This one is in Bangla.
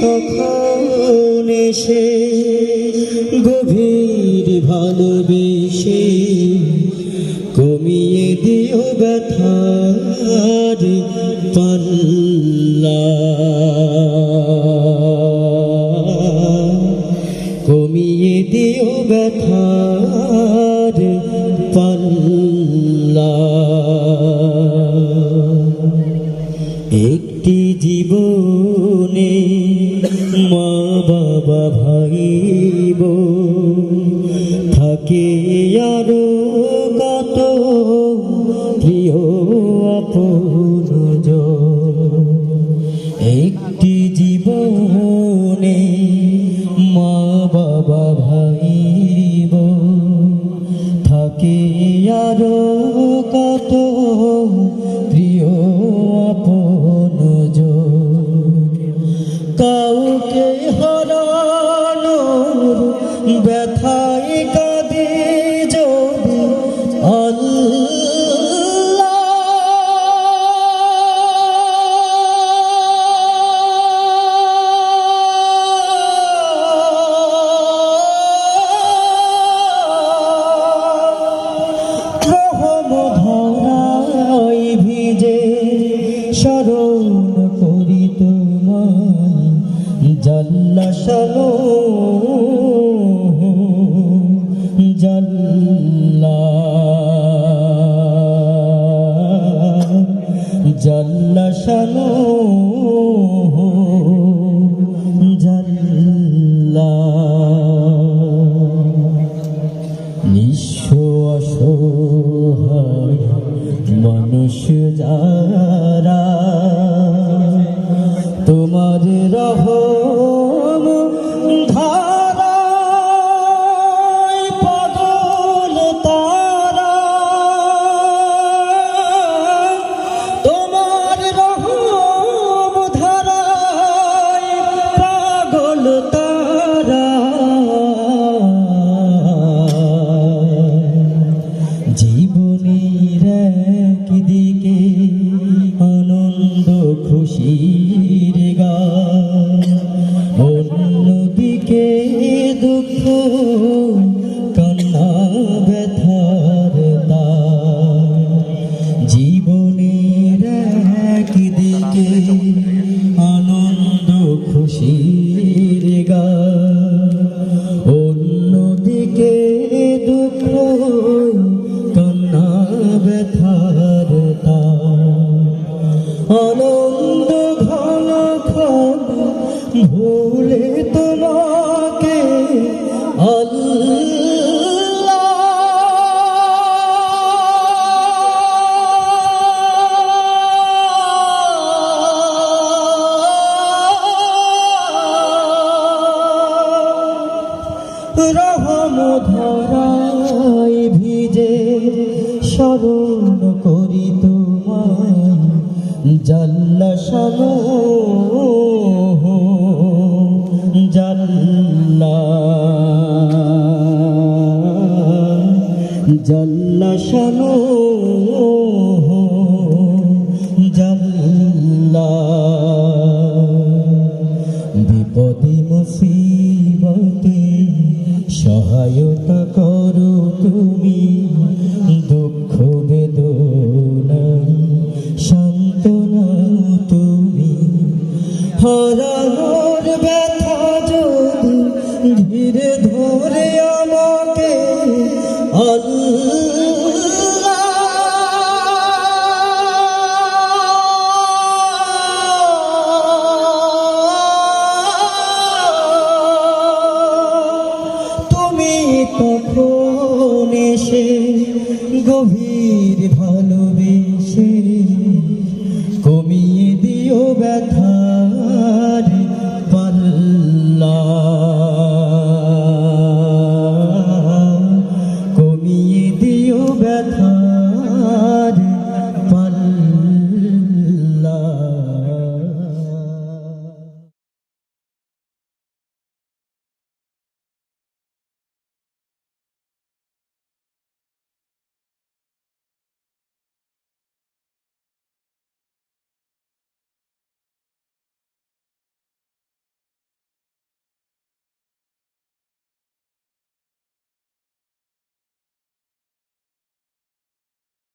তখন এসে গভীর ভালোবেসে কমিয়ে দিও ব্যথার পাল্লা। কমিয়ে দিও ব্যথার পাল্লা। জীবনে মা বাবা ভাই থাকে আরও কত প্রিয় আপন একটি জীবনে মা বাবা ভাই থাকে আরও স্মরণ করি তোমায়। জাল্লা জাল্লা জাল্লা জল্লা জাল্লা নিঃস্ব অসহায় মানুষ যারা ব্যথার আনন্দ ঘন ঘন ভুলে তোমাকে আল্লাহ স্মরণ করি তোমায় জাল্লা সানো জাল্লা জাল্লা সানো জাল্লা বিপদে মুসিবতে সহায়তা ঘিরে ধরে আমাকে তুমি তখন এসে গভীর ভালোবেসে